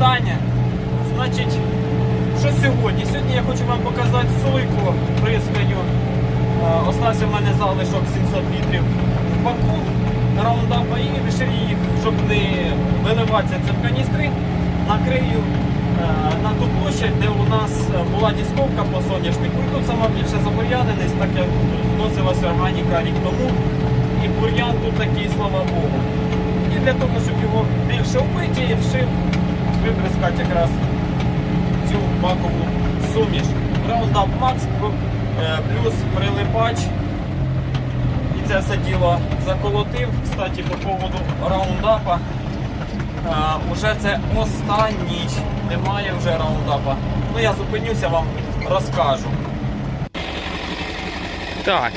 вітання. Значить, що сьогодні? Сьогодні я хочу вам показати сойку прискаю. Е, Остався в мене залишок 700 літрів в баку раундапа і вирішив їх, щоб не виливатися це в каністри, накрию е, на ту площадь, де у нас була дісковка по соняшнику. І тут сама більше забур'яненість, так як вносилася органіка рік тому. І бур'ян тут такий, слава Богу. І для того, щоб його більше вбити, я вирішив виприскати якраз цю бакову суміш. Roundup Max е, плюс прилипач. І це все діло заколотив. Кстати, по поводу раундапа. Е, Уже це останній. Немає вже раундапа. Ну я зупинюся, вам розкажу. Так.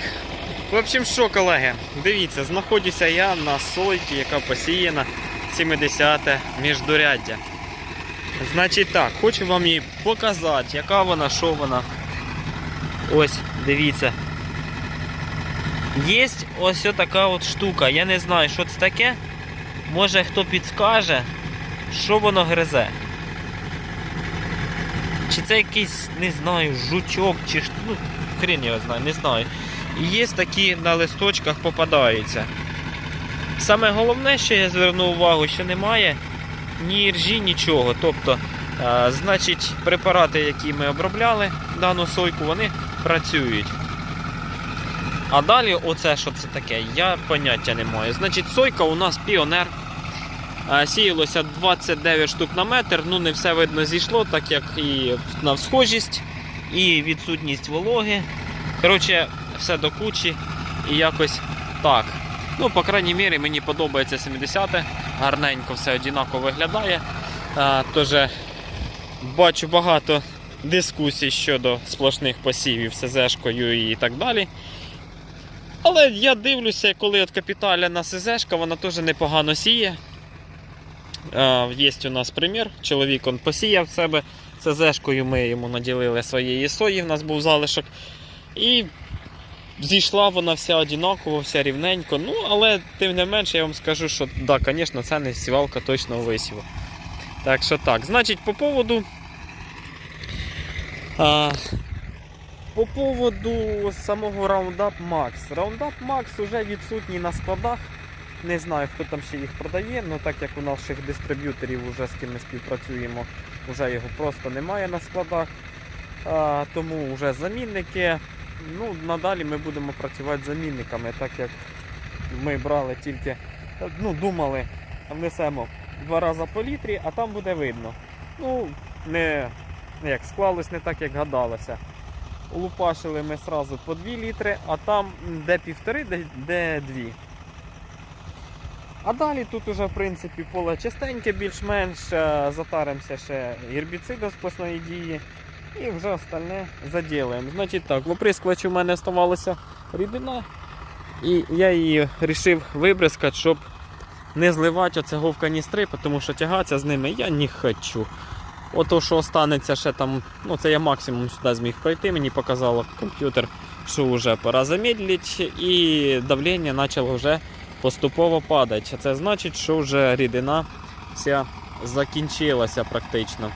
В общем, що, колеги, дивіться, знаходжуся я на сойці, яка посіяна 70-те міждуряддя. Значить так, хочу вам її показати, яка вона, що вона. Ось, дивіться. Є ось така от штука. Я не знаю, що це таке. Може хто підскаже, що воно гризе. Чи це якийсь, не знаю, жучок, чи ну, хрен його знає, не знаю. І є такі на листочках попадаються. Саме головне, що я звернув увагу, що немає ні ржі, нічого. Тобто, е, значить, препарати, які ми обробляли дану сойку, вони працюють. А далі, оце що це таке, я поняття не маю. Значить, сойка у нас піонер. Е, Сіялося 29 штук на метр, ну не все видно зійшло, так як і на всхожість, і відсутність вологи. Коротше, все до кучі і якось так. Ну, по крайній мірі, мені подобається 70-те, гарненько все однаково виглядає. А, тож бачу багато дискусій щодо сплошних посівів СЗшкою і так далі. Але я дивлюся, коли от капіталя на СЗшка, вона теж непогано сіє. А, Є у нас примір. Чоловік он посіяв себе СЗшкою, ми йому наділили своєї сої, в нас був залишок. І зійшла вона вся однаково, вся рівненько. Ну, але тим не менше, я вам скажу, що да, звісно, це не сівалка точного висіву. Так що так. Значить, по поводу. А, по поводу самого Roundup Max. Roundup Max вже відсутній на складах. Не знаю, хто там ще їх продає, але так як у наших дистриб'юторів, вже з ким ми співпрацюємо, вже його просто немає на складах. А, тому вже замінники. Ну, надалі ми будемо працювати з замінниками, так як ми брали тільки, ну, думали, внесемо два рази по літрі, а там буде видно. Ну, не як склалось не так, як гадалося. Улупашили ми сразу по 2 літри, а там де півтори, де, де дві. А далі тут уже в принципі поле чистеньке, більш-менш е, затаримося ще гербіцидом сплошної дії. І вже остальне заділаємо. Значить так, в оприскувачі в мене оставалася рідина. І я її вирішив вибризкати, щоб не зливати оцього в каністри, тому що тягатися з ними я не хочу. Ото, що останеться ще там, ну це я максимум сюди зміг пройти, мені показало комп'ютер, що вже пора замедлити, і давлення почало вже поступово падати. Це значить, що вже рідина вся закінчилася практично.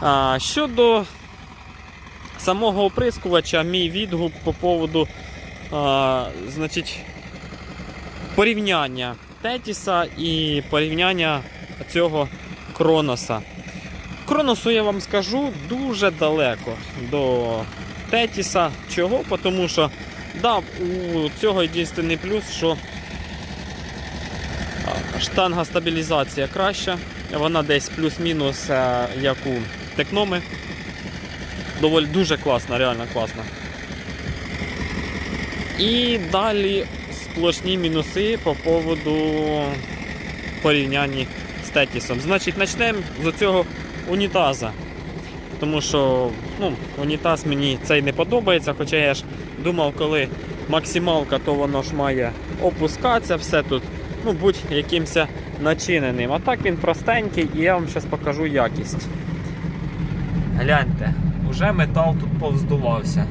А, щодо самого оприскувача, мій відгук по поводу а, значить, порівняння Тетіса і порівняння цього Кроноса. Кроносу я вам скажу дуже далеко до Тетіса. Чого? Тому що да, у цього єдиний плюс, що штанга стабілізація краща. Вона десь плюс-мінус, як у текноми. Доволі дуже класна, реально класна. І далі сплошні мінуси по поводу порівняння з Тетісом. Значить, почнемо з цього унітаза. Тому що ну, унітаз мені цей не подобається, хоча я ж думав, коли максималка, то воно ж має опускатися, все тут ну, будь якимось начиненим. А так він простенький і я вам зараз покажу якість. Гляньте, вже метал тут повздувався.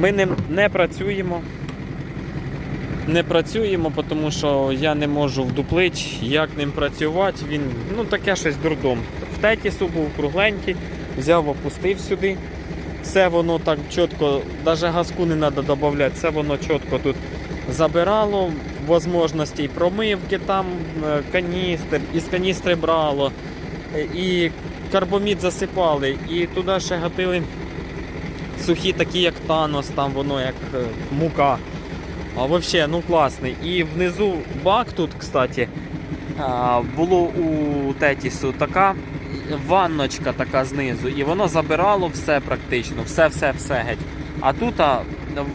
Ми ним не працюємо. не працюємо, тому що я не можу вдуплити, як ним працювати. Він ну таке щось дурдом. В тетісу був кругленький, взяв, опустив сюди. Все воно так чітко, навіть газку не треба додавати, все воно чітко тут забирало можливості і промивки, там е, каністр, із каністри брало, е, і карбомід засипали, і туди ще гатили сухі, такі як Танос, там воно як е, мука. А взагалі, ну класний. І внизу бак тут, кстати, було у Тетісу така ванночка така знизу, і воно забирало все практично, все-все-все геть. А тут а,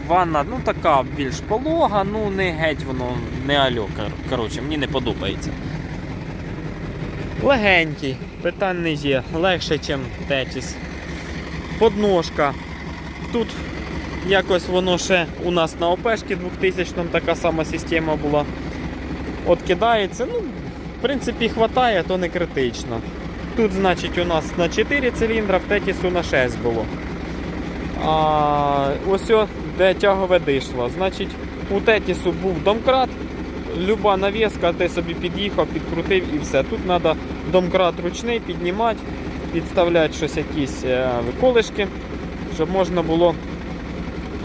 ванна ну така більш полога, ну не геть воно не альо. кор- Коротше, мені не подобається. Легенький, питань не є, легше, ніж Тетіс. Подножка. Тут якось воно ще у нас на ОПшки 2000 така сама система була. От кидається, ну, в принципі, хватає, то не критично. Тут, значить, у нас на 4 циліндра, в Тетісу на 6 було. А ось о, де тягове дишло. Значить, у Тетісу був домкрат, люба навіска, ти собі під'їхав, підкрутив і все. Тут треба домкрат ручний піднімати, підставляти щось якісь е, колишки, щоб можна було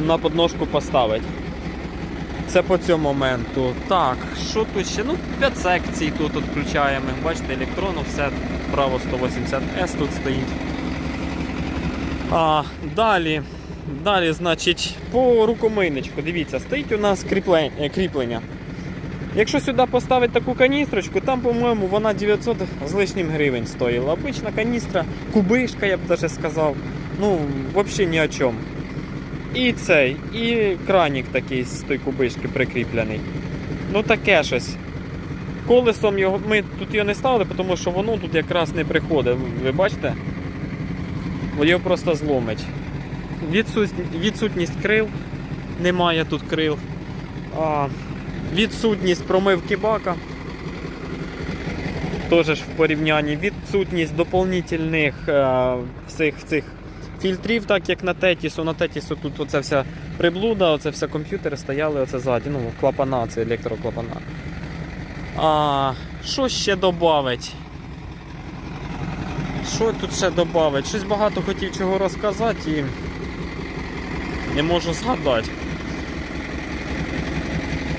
на подножку поставити. Це по цьому моменту. Так, що тут ще? Ну, 5 секцій тут відключаємо. Бачите, електрону, все право 180S тут стоїть. А, далі, далі, значить, по рукомийничку, дивіться, стоїть у нас кріплення. Якщо сюди поставити таку каністрочку, там, по-моєму, вона 900 з лишнім гривень стоїла. Обична каністра, кубишка, я б даже сказав. Ну, взагалі ні о чому. І цей, і кранік такий з тої кубишки прикріплений. Ну таке щось. Колесом його ми тут його не ставили, тому що воно тут якраз не приходить. Ви бачите? Його просто зломить. Відсутність крил. Немає тут крил. А, відсутність промивки бака. Теж в порівнянні. Відсутність доповнительних е, всіх цих фільтрів, так як на Тетісу. На Тетісу тут оця вся приблуда, оце вся комп'ютери стояли оце ззаді. Ну, клапана, це електроклапана. А, що ще додавить? Що тут ще додавить? Щось багато хотів чого розказати і не можу згадати.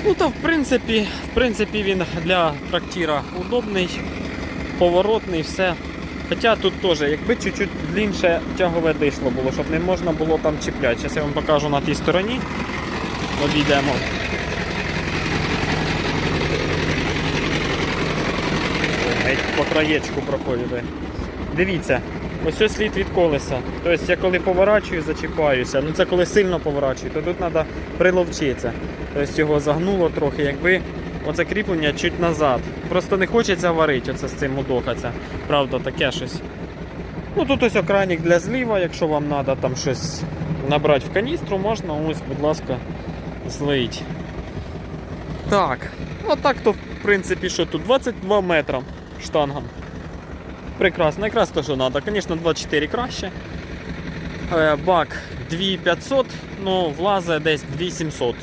Ну та в принципі, в принципі він для трактира удобний, поворотний, все. Хоча тут теж, якби чуть-чуть длінше тягове дишло було, щоб не можна було там чіпляти. Зараз я вам покажу на тій стороні. Обійдемо. Геть по краєчку проходить. Дивіться, ось ось слід від колеса. Тобто я коли поворачую, зачіпаюся. Ну це коли сильно поворачую, то тут треба приловчитися. Тобто його загнуло трохи, якби оце кріплення чуть назад. Просто не хочеться варити оце з цим мудохатися. Правда, таке щось. Ну тут ось окранік для зліва, якщо вам треба там щось набрати в каністру, можна ось, будь ласка, злить. Так, отак то в принципі що тут 22 метра штангам. Прекрасно, якраз то, що треба. Звісно, 24 краще. Е, Бак 2500, ну влазить десь 2700.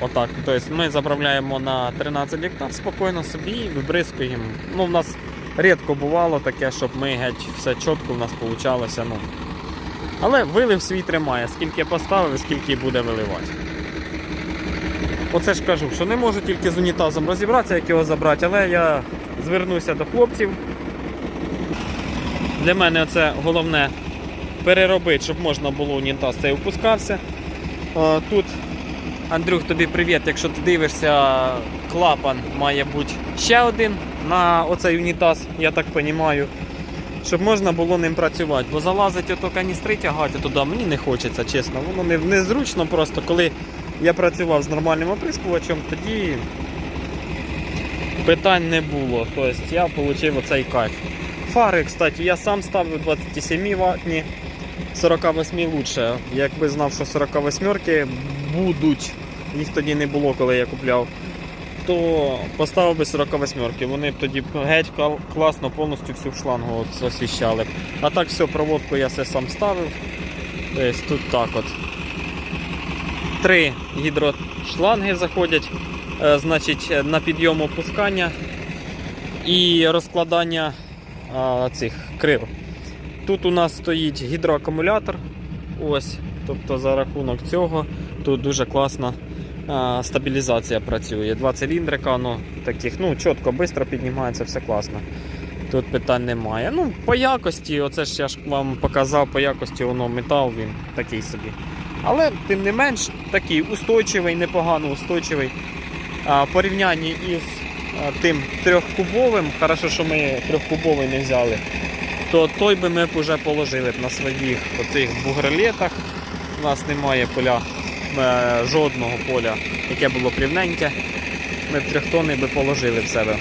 Отак. Тобто ми заправляємо на 13 гектар спокійно собі і вибризкуємо. Ну, в нас рідко бувало таке, щоб ми геть все чітко в нас вийшло. Ну. Але вилив свій тримає, скільки поставив, скільки буде виливати. Оце ж кажу, що не можу тільки з унітазом розібратися, як його забрати, але я звернуся до хлопців. Для мене це головне переробити, щоб можна було унітаз цей опускався. Тут, Андрюх, тобі привіт, якщо ти дивишся, клапан має бути ще один на оцей унітаз, я так розумію. Щоб можна було ним працювати. Бо залазити ото каністри тягати туди мені не хочеться, чесно. Воно незручно просто, коли я працював з нормальним оприскувачем, тоді питань не було. Тобто я отримав оцей кайф. Фари, кстати, я сам ставив 27 ватні, 48 лучше. Якби знав, що 48 будуть, їх тоді не було, коли я купляв, то поставив би 48 Вони б тоді геть класно повністю всю шлангу освіщали. А так все, проводку я все сам ставив. Тобто тут так от. три гідрошланги заходять, е, значить, на підйом опускання і розкладання цих крил. Тут у нас стоїть гідроакумулятор. Ось, тобто за рахунок цього тут дуже класна стабілізація працює. Два циліндрика, ну, таких, ну, чітко, швидко піднімається, все класно. Тут питань немає. Ну, по якості, оце ж я ж вам показав, по якості воно метал, він такий собі. Але тим не менш такий устойчивий, непогано устойчивий. А, порівнянні із тим трьохкубовим, хорошо, що ми трьохкубовий не взяли, то той би ми вже положили б на своїх оцих бугролетах. У нас немає поля, е, жодного поля, яке було рівненьке. Ми б трьохтонний би положили в себе.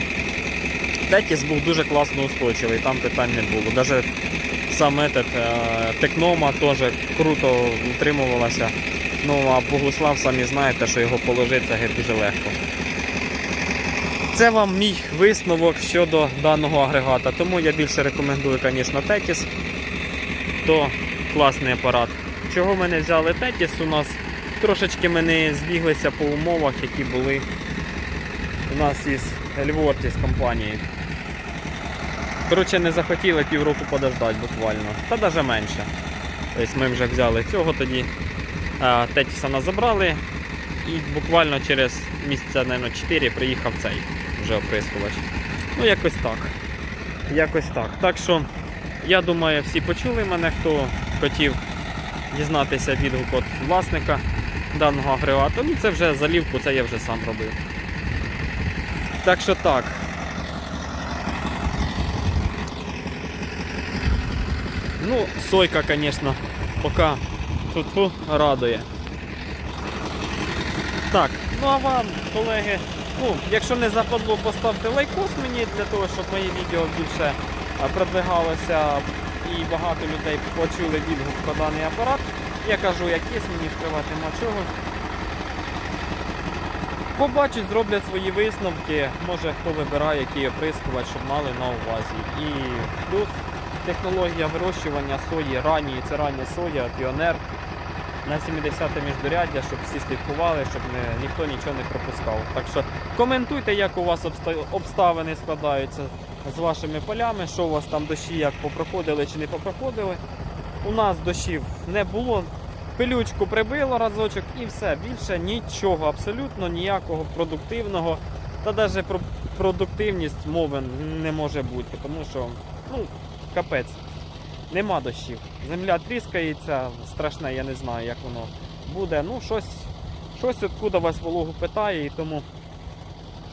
Тетіс був дуже класно устойчивий, там питань не було. Навіть сам этот, е, Текнома теж круто утримувалася. Ну а Богуслав самі знаєте, що його положити дуже легко. Це вам мій висновок щодо даного агрегата. Тому я більше рекомендую, звісно, Тетіс. То класний апарат. Чого ми не взяли Тетіс? У нас трошечки ми не збіглися по умовах, які були у нас із Льворті з компанією. Коротше, не захотіли півроку подождати буквально. Та навіть менше. Тобто ми вже взяли цього тоді. Тетіса нас забрали. І буквально через місяця, мабуть, 4 приїхав цей вже оприскувач. Ну, якось так. Якось так. Так що, я думаю, всі почули мене, хто хотів дізнатися відгук від власника даного агрегату. Ну, це вже залівку, це я вже сам робив. Так що так. Ну, сойка, звісно, поки тут радує. Так, ну а вам, колеги, ну, якщо не западло, поставте лайкос мені для того, щоб мої відео більше продвигалося і багато людей почули відгук про даний апарат. Я кажу, як є, мені скривати нема чого. Побачать, зроблять свої висновки, може хто вибирає, який оприскувач, щоб мали на увазі. І плюс технологія вирощування сої ранньої, це рання соя, піонер на 70-те міждоряддя, щоб всі слідкували, щоб не, ніхто нічого не пропускав. Так що коментуйте, як у вас обставини складаються з вашими полями, що у вас там дощі як попроходили чи не попроходили. У нас дощів не було. Пилючку прибило разочок і все. Більше нічого, абсолютно ніякого продуктивного. Та навіть про продуктивність мови не може бути, тому що ну, капець. Нема дощів. Земля тріскається, страшне, я не знаю, як воно буде. Ну, щось, щось откуда вас вологу питає, і тому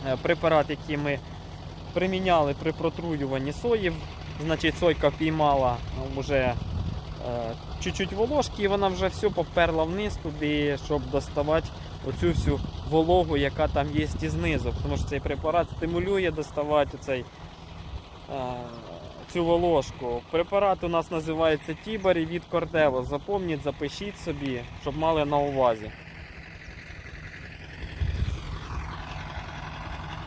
е, препарат, який ми приміняли при протруюванні соїв, значить сойка впіймала вже е, чуть-чуть волошки, і вона вже все поперла вниз туди, щоб доставати оцю всю вологу, яка там є знизу. Тому що цей препарат стимулює доставати цей цю волошку. Препарат у нас називається Тібарі від Кордево. Запомніть, запишіть собі, щоб мали на увазі.